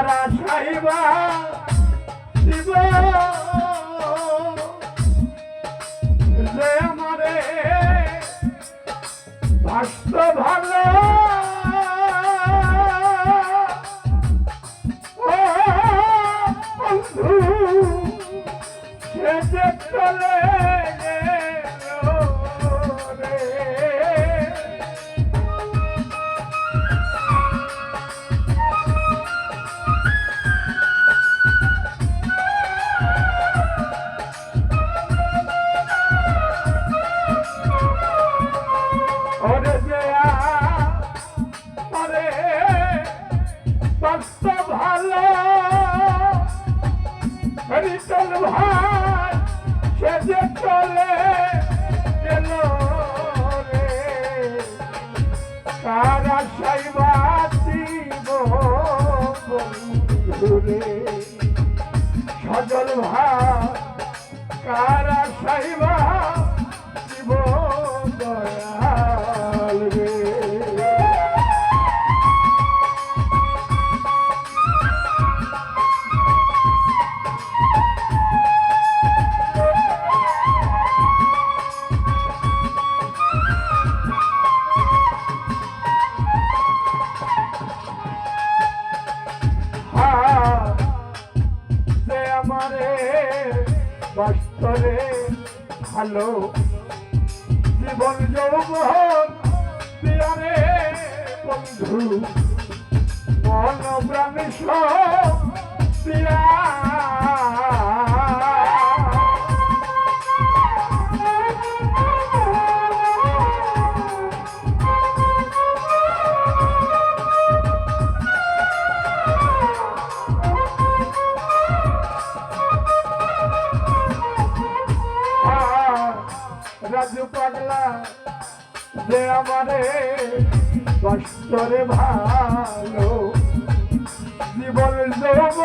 কারা সাইবা শিব যে আমারে ভাস্ত ভালো চলে গেল রে। কারা সাইবাতি বন্ধুরে সজল ভাই কারা সাইবা বাস্তরে ভালো জীবন যৌবন দিয়ারে বন্ধু মন প্রাণী সব দিয়া পাগলা যে আমারে কষ্টরে ভালো জীবন যৌব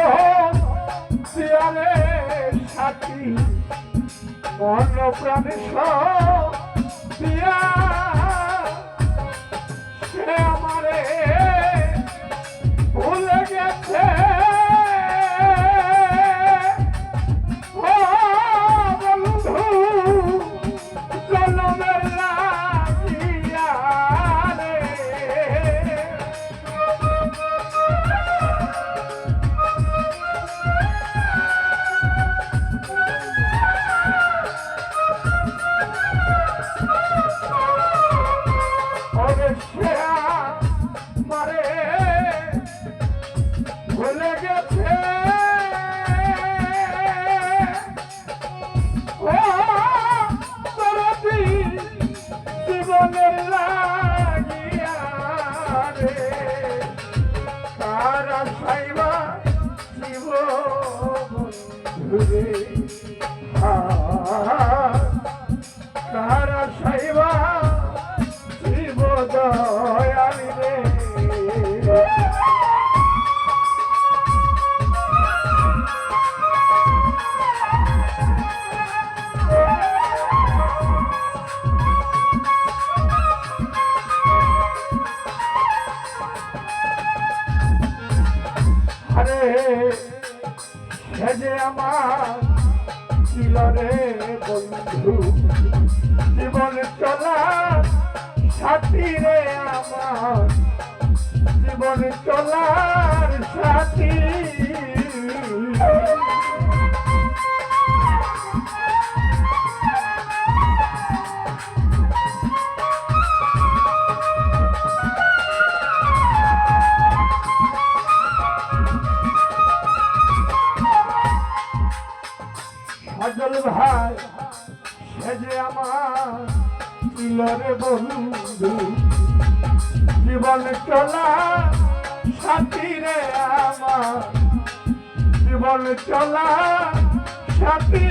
সিয়ারে সাথী মন প্রাণী সিয়া সে আমারে ওরে শেয়া যে আমার ছিল রে বন্ধু জীবন চলা সাথী রে আমার। জীবন চলার সাথী। সে যে আমার ছিল বন্ধু, জীবন চলা সাথী রে আমার। জীবন চলা সাথী।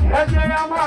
সে যে আমার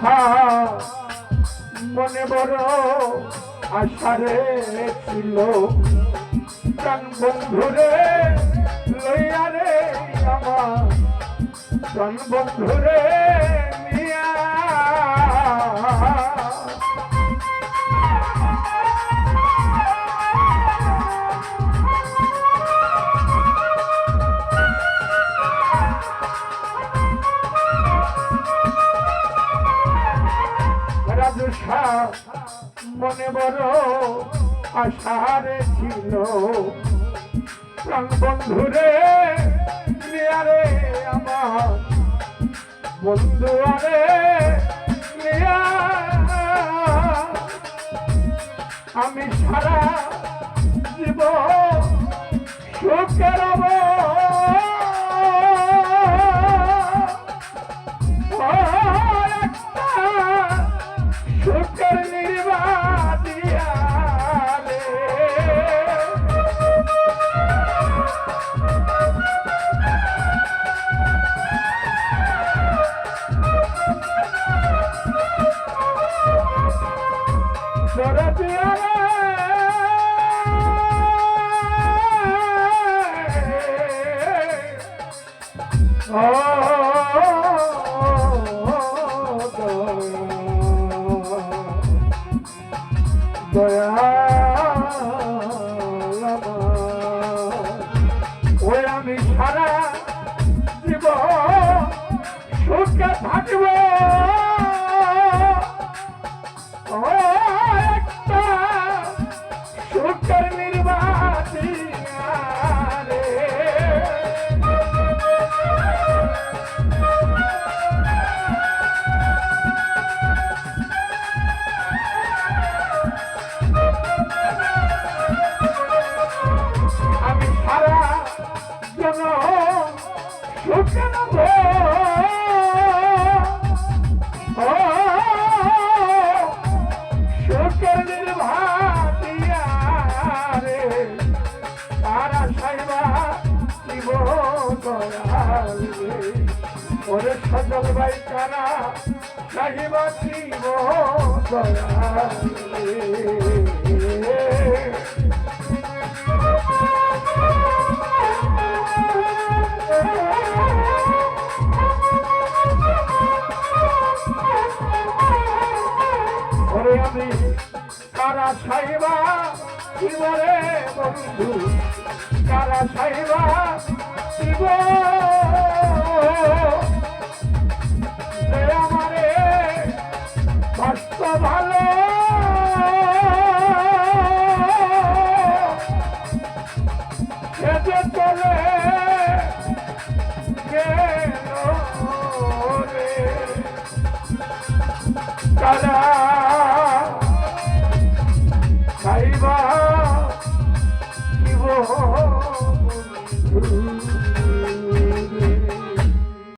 আশা মনে বড় আশারে ছিল প্রাণ বন্ধুরে লইয়ারে আমার। প্রাণ বন্ধুরে শাহ মনে বড় আশারে ছিল। বন্ধুরে নিয়ারে আমার। বন্ধু আরে আমি সারা জীব 哦 ওরে সজল ভাই তারা সাহিবা রে ওরে আমি কারা সাইবা জীবরে বন্ধু। কারা সাইবা শিব আমারে